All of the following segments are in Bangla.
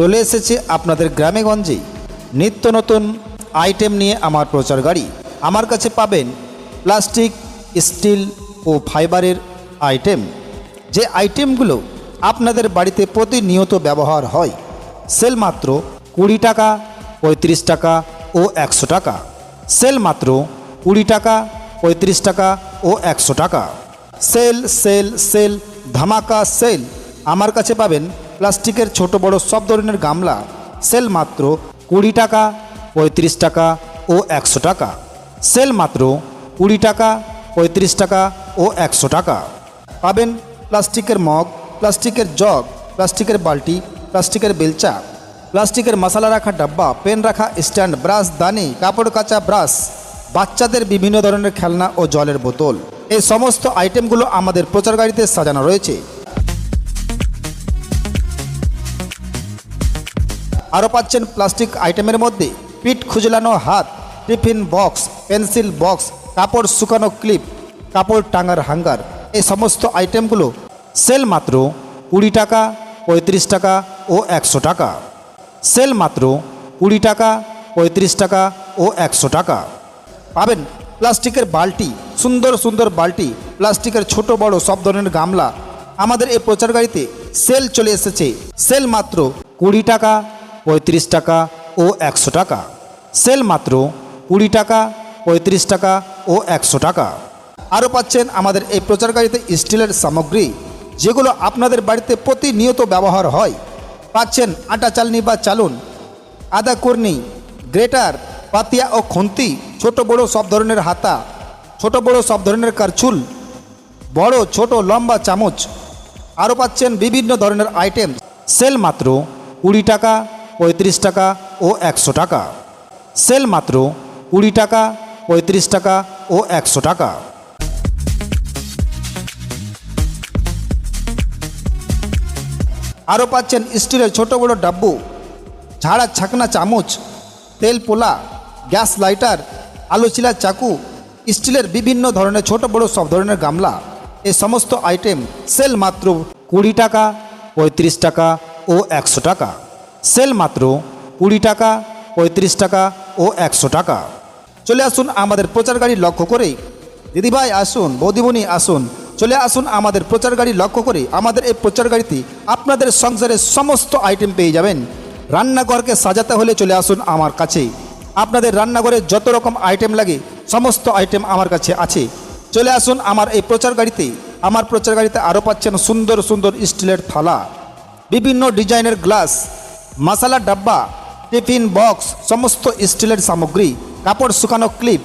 চলে এসেছে আপনাদের গ্রামেগঞ্জে নিত্য নতুন আইটেম নিয়ে আমার প্রচার গাড়ি। আমার কাছে পাবেন প্লাস্টিক স্টিল ও ফাইবারের আইটেম যে আইটেমগুলো আপনাদের বাড়িতে প্রতিনিয়ত ব্যবহার হয় সেল মাত্র কুড়ি টাকা, পঁয়ত্রিশ টাকা ও একশো টাকা। সেল মাত্র কুড়ি টাকা, পঁয়ত্রিশ টাকা ও একশো টাকা। সেল সেল সেল ধামাকা সেল আমার কাছে পাবেন প্লাস্টিকের ছোট বড় সব ধরনের গামলা, সেল মাত্র কুড়ি টাকা, পঁয়ত্রিশ টাকা ও একশো টাকা। সেল মাত্র কুড়ি টাকা, পঁয়ত্রিশ টাকা ও একশো টাকা। পাবেন প্লাস্টিকের মগ, প্লাস্টিকের জগ, প্লাস্টিকের বালতি, প্লাস্টিকের বেলচা, প্লাস্টিকের মশলা রাখা ডাব্বা, পেন রাখা স্ট্যান্ড, ব্রাশ, দানি, কাপড় কাচা ব্রাশ, বাচ্চাদের বিভিন্ন ধরনের খেলনা ও জলের বোতল। এই সমস্ত আইটেমগুলো আমাদের প্রচার গাড়িতে সাজানো রয়েছে। আরও পাচ্ছেন প্লাস্টিক আইটেমের মধ্যে পিঠ খুজলানো হাত, টিফিন বক্স, পেন্সিল বক্স, কাপড় শুকানো ক্লিপ, কাপড় টাঙার হাঙ্গার। এই সমস্ত আইটেমগুলো সেল মাত্র কুড়ি টাকা, পঁয়ত্রিশ টাকা ও একশো টাকা। সেল মাত্র কুড়ি টাকা, পঁয়ত্রিশ টাকা ও একশো টাকা। পাবেন প্লাস্টিকের বালতি, সুন্দর সুন্দর বালতি, প্লাস্টিকের ছোট বড় সব ধরনের গামলা। আমাদের এই প্রচার গাড়িতে সেল চলে এসেছে। সেল মাত্র কুড়ি টাকা পঁয়ত্রিশ টাকা ও একশো টাকা। সেল মাত্র কুড়ি টাকা, পঁয়ত্রিশ টাকা ও একশো টাকা। আরও পাচ্ছেন আমাদের এই প্রচার গাড়িতে স্টিলের সামগ্রী, যেগুলো আপনাদের বাড়িতে প্রতিনিয়ত ব্যবহার হয়। পাচ্ছেন আটা চালনি বা চালুন, আদা কর্নি, গ্রেটার, পাতিয়া ও খুন্তি, ছোট বড় সব ধরনের হাতা, ছোট বড় সব ধরনের কারচুল, বড়, ছোট, লম্বা চামচ। আরও পাচ্ছেন বিভিন্ন ধরনের আইটেম। সেল মাত্র কুড়ি টাকা পঁয়ত্রিশ টাকা ও একশো টাকা। সেল মাত্র কুড়ি টাকা, পঁয়ত্রিশ টাকা ও একশো টাকা। আরও পাচ্ছেন স্টিলের ছোট বড় ডাব্বু, ঝাড়া ছাকনা চামচ, তেল পোলা, গ্যাস লাইটার, আলু চিলা চাকু, স্টিলের বিভিন্ন ধরনের ছোট বড় সব ধরনের গামলা। এই সমস্ত আইটেম সেল মাত্র কুড়ি টাকা, পঁয়ত্রিশ টাকা ও একশো টাকা। সেল মাত্র কুড়ি টাকা, পঁয়ত্রিশ টাকা ও একশো টাকা। চলে আসুন আমাদের প্রচার গাড়ি লক্ষ্য করে দিদিভাই আসুন, বৌদিমণি আসুন, চলে আসুন আমাদের প্রচার গাড়ি লক্ষ্য করে আমাদের এই প্রচার গাড়িতে আপনাদের সংসারের সমস্ত আইটেম পেয়ে যাবেন। রান্নাঘরকে সাজাতে হলে চলে আসুন আমার কাছে আপনাদের রান্নাঘরে যত রকম আইটেম লাগে, সমস্ত আইটেম আমার কাছে আছে। চলে আসুন আমার এই প্রচার গাড়িতে আমার প্রচার গাড়িতে আরও পাচ্ছেন সুন্দর সুন্দর স্টিলের থালা। বিভিন্ন ডিজাইনের গ্লাস মশলা, ডাব্বা, টিফিন বক্স, সমস্ত স্টিলের সামগ্রী, কাপড় শুকানো ক্লিপ,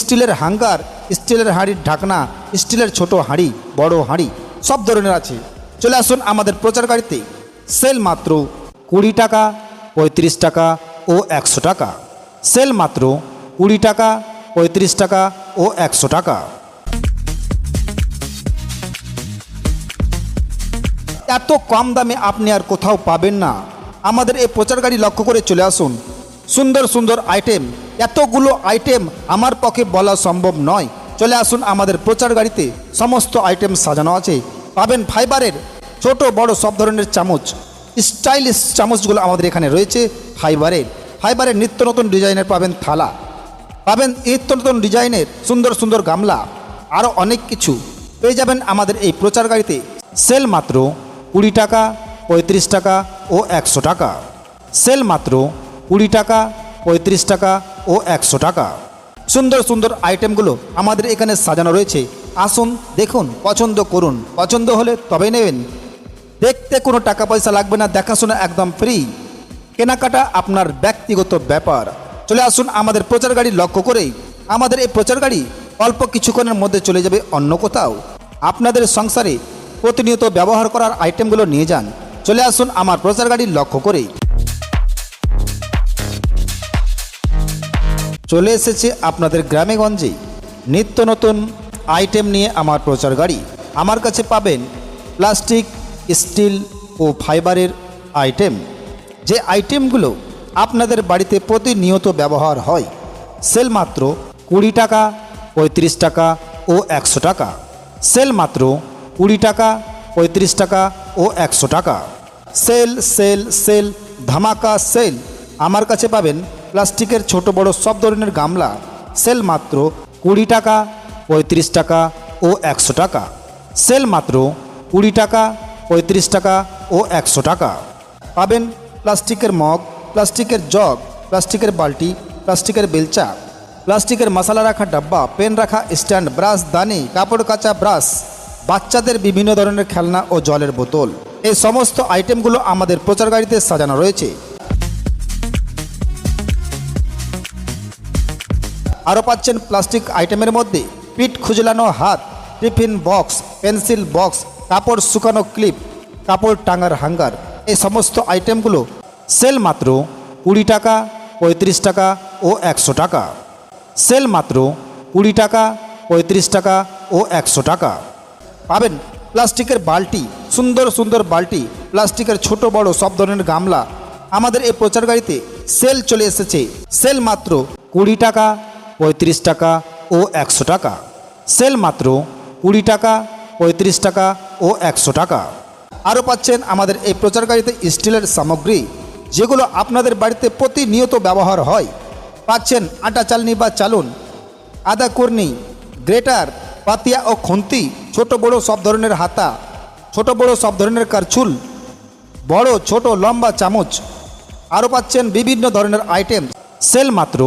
স্টিলের হাঙ্গার, স্টিলের হাঁড়ির ঢাকনা, স্টিলের ছোট হাঁড়ি, বড় হাঁড়ি, সব ধরনের আছে। চলে আসুন আমাদের প্রচার গাড়িতে সেল মাত্র কুড়ি টাকা, পঁয়ত্রিশ টাকা ও একশো টাকা। সেল মাত্র কুড়ি টাকা, পঁয়ত্রিশ টাকা ও একশো টাকা। এত কম দামে আপনি আর কোথাও পাবেন না। আমাদের এই প্রচার গাড়ি লক্ষ্য করে চলে আসুন। সুন্দর সুন্দর আইটেম এতগুলো আইটেম আমার পক্ষে বলা সম্ভব নয়। চলে আসুন আমাদের প্রচার গাড়িতে সমস্ত আইটেম সাজানো আছে। পাবেন ফাইবারের ছোট, বড় সব ধরনের চামচ। স্টাইলিশ চামচগুলো আমাদের এখানে রয়েছে ফাইবারের ফাইবারের নিত্য নতুন ডিজাইনের পাবেন থালা। পাবেন নিত্য নতুন ডিজাইনের সুন্দর সুন্দর গামলা। আরও অনেক কিছু। পেয়ে যাবেন আমাদের এই প্রচার গাড়িতে সেল মাত্র কুড়ি টাকা। পঁয়ত্রিশ টাকা ও একশো টাকা। সেল মাত্র কুড়ি টাকা, পঁয়ত্রিশ টাকা ও একশো টাকা। সুন্দর সুন্দর আইটেমগুলো আমাদের এখানে সাজানো রয়েছে। আসুন, দেখুন, পছন্দ করুন। পছন্দ হলে তবে নেবেন। দেখতে কোনো টাকা পয়সা লাগবে না, দেখাশোনা একদম ফ্রি। কেনাকাটা আপনার ব্যক্তিগত ব্যাপার। চলে আসুন আমাদের প্রচার গাড়ি লক্ষ্য করেই। আমাদের এই প্রচার গাড়ি অল্প কিছুক্ষণের মধ্যে চলে যাবে অন্য কোথাও। আপনাদের সংসারে প্রতিনিয়ত ব্যবহার করার আইটেমগুলো নিয়ে যান। চলে আসুন আমার প্রচার গাড়ি লক্ষ্য করেই। চলে এসেছে আপনাদের গ্রামে গ্রামেগঞ্জে নিত্য নতুন আইটেম নিয়ে আমার প্রচার গাড়ি। আমার কাছে পাবেন প্লাস্টিক স্টিল ও ফাইবারের আইটেম যে আইটেমগুলো আপনাদের বাড়িতে প্রতিনিয়ত ব্যবহার হয়, সেল মাত্র কুড়ি টাকা, পঁয়ত্রিশ টাকা ও একশো টাকা। সেল মাত্র কুড়ি টাকা পঁয়ত্রিশ টাকা ও একশো টাকা। সেল সেল সেল, ধামাকা সেল। আমার কাছে পাবেন প্লাস্টিকের ছোট বড় সব ধরনের গামলা। সেল মাত্র কুড়ি টাকা, পঁয়ত্রিশ টাকা ও একশো টাকা। সেল মাত্র কুড়ি টাকা, পঁয়ত্রিশ টাকা ও একশো টাকা। পাবেন প্লাস্টিকের মগ, প্লাস্টিকের জগ, প্লাস্টিকের বালতি, প্লাস্টিকের বেলচা। প্লাস্টিকের মশলা রাখা ডাব্বা, পেন রাখা স্ট্যান্ড ব্রাশ, দানি, কাপড় কাচা ব্রাশ। বাচ্চাদের বিভিন্ন ধরনের খেলনা ও জলের বোতল। এই সমস্ত আইটেমগুলো আমাদের প্রচার গাড়িতে সাজানো রয়েছে। আরও পাচ্ছেন প্লাস্টিক আইটেমের মধ্যে পিঠ খুজলানো হাত, টিফিন বক্স, পেন্সিল বক্স, কাপড় শুকানো ক্লিপ, কাপড় টাঙার হাঙ্গার। এই সমস্ত আইটেমগুলো সেল মাত্র কুড়ি টাকা, পঁয়ত্রিশ টাকা ও একশো টাকা। সেল মাত্র কুড়ি টাকা, পঁয়ত্রিশ টাকা ও একশো টাকা। পাবেন প্লাস্টিকের বালতি, সুন্দর সুন্দর বালতি, প্লাস্টিকের ছোট বড় সব ধরনের গামলা। আমাদের এই প্রচার গাড়িতে সেল চলে এসেছে। সেল মাত্র কুড়ি টাকা, পঁয়ত্রিশ টাকা ও একশো টাকা। সেল মাত্র কুড়ি টাকা, পঁয়ত্রিশ টাকা ও একশো টাকা। আরও পাচ্ছেন আমাদের এই প্রচার গাড়িতে স্টিলের সামগ্রী, যেগুলো আপনাদের বাড়িতে প্রতিনিয়ত ব্যবহার হয়। পাচ্ছেন আটা চালনি বা চালুন, আদা কর্নি, গ্রেটার, পাতিয়া ও খুন্তি ছোট বড় সব ধরনের হাতা, ছোট বড় সব ধরনের কারছুল বড়, ছোট, লম্বা চামচ আরও পাচ্ছেন বিভিন্ন ধরনের আইটেম। সেল মাত্র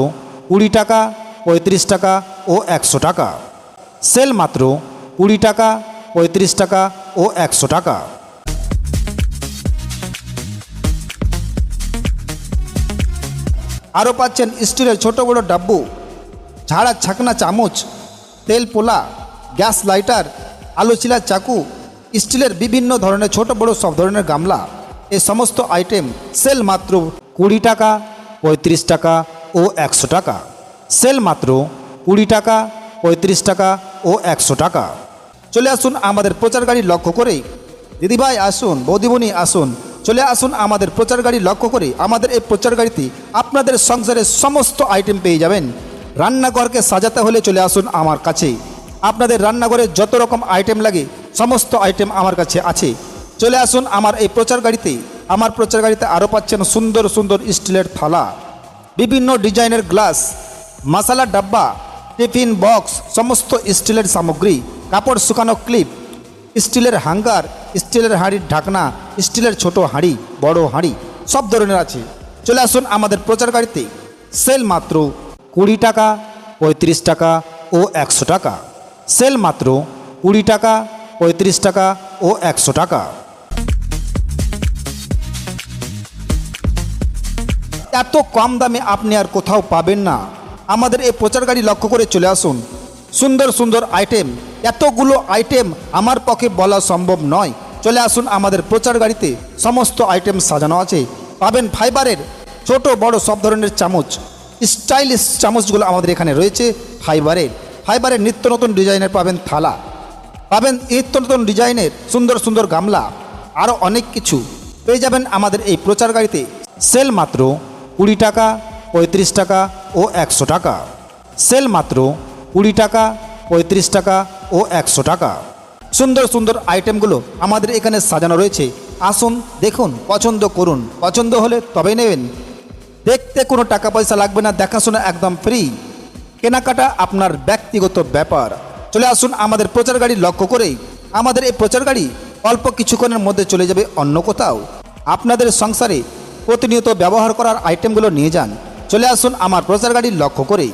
কুড়ি টাকা, পঁয়ত্রিশ টাকা ও একশো টাকা। সেল মাত্র কুড়ি টাকা, পঁয়ত্রিশ টাকা ও একশো টাকা। আরও পাচ্ছেন স্টিলের ছোট বড় ডাব্বু, ঝাড়া ছাকনা চামচ, তেল পোলা, গ্যাস লাইটার আলু চিলা চাকু স্টিলের বিভিন্ন ধরনের ছোট বড় সব ধরনের গামলা। এই সমস্ত আইটেম সেল মাত্র কুড়ি টাকা, পঁয়ত্রিশ টাকা ও একশো টাকা। সেল মাত্র কুড়ি টাকা, পঁয়ত্রিশ টাকা ও একশো টাকা। চলে আসুন আমাদের প্রচার গাড়ি লক্ষ্য করে দিদিভাই আসুন বৌদিমণি আসুন। চলে আসুন আমাদের প্রচার গাড়ি লক্ষ্য করে আমাদের এই প্রচার গাড়িতে আপনাদের সংসারের সমস্ত আইটেম পেয়ে যাবেন। রান্নাঘরকে সাজাতে হলে চলে আসুন আমার কাছে আপনাদের রান্নাঘরে যত রকম আইটেম লাগে, সমস্ত আইটেম আমার কাছে আছে। চলে আসুন আমার এই প্রচার গাড়িতে। আমার প্রচার গাড়িতে আরও পাচ্ছেন সুন্দর সুন্দর স্টিলের থালা। বিভিন্ন ডিজাইনের গ্লাস, মশলা ডাব্বা, টিফিন বক্স, সমস্ত স্টিলের সামগ্রী, কাপড় শুকানো ক্লিপ, স্টিলের হাঙ্গার, স্টিলের হাঁড়ির ঢাকনা, স্টিলের ছোট হাঁড়ি, বড় হাঁড়ি, সব ধরনের আছে। চলে আসুন আমাদের প্রচার গাড়িতে। সেল মাত্র কুড়ি টাকা, পঁয়ত্রিশ টাকা ও একশো টাকা। সেল মাত্র কুড়ি টাকা, পঁয়ত্রিশ টাকা ও একশো টাকা। এত কম দামে আপনি আর কোথাও পাবেন না। আমাদের এই প্রচার গাড়ি লক্ষ্য করে চলে আসুন। সুন্দর সুন্দর আইটেম এতগুলো আইটেম আমার পক্ষে বলা সম্ভব নয়। চলে আসুন আমাদের প্রচার গাড়িতে সমস্ত আইটেম সাজানো আছে। পাবেন ফাইবারের ছোট বড় সব ধরনের চামচ। স্টাইলিশ চামচগুলো আমাদের এখানে রয়েছে, ফাইবারের। ফাইবারের নিত্য নতুন ডিজাইনের পাবেন থালা, পাবেন নিত্য নতুন ডিজাইনের সুন্দর সুন্দর গামলা আরও অনেক কিছু পেয়ে যাবেন আমাদের এই প্রচার গাড়িতে। সেল মাত্র কুড়ি টাকা, পঁয়ত্রিশ টাকা ও একশো টাকা। সেল মাত্র কুড়ি টাকা, পঁয়ত্রিশ টাকা ও একশো টাকা। সুন্দর সুন্দর আইটেমগুলো আমাদের এখানে সাজানো রয়েছে। আসুন, দেখুন, পছন্দ করুন। পছন্দ হলে তবে নেবেন। দেখতে কোনো টাকা পয়সা লাগবে না, দেখাশোনা একদম ফ্রি কেনাকাটা আপনার ব্যক্তিগত ব্যাপার। চলে আসুন আমাদের প্রচার গাড়ি লক্ষ্য করেই। আমাদের এই প্রচার গাড়ি অল্প কিছুক্ষণের মধ্যে চলে যাবে অন্য কোথাও। আপনাদের সংসারে প্রতিনিয়ত ব্যবহার করার আইটেমগুলো নিয়ে যান। চলে আসুন আমার প্রচার গাড়ি লক্ষ্য করেই।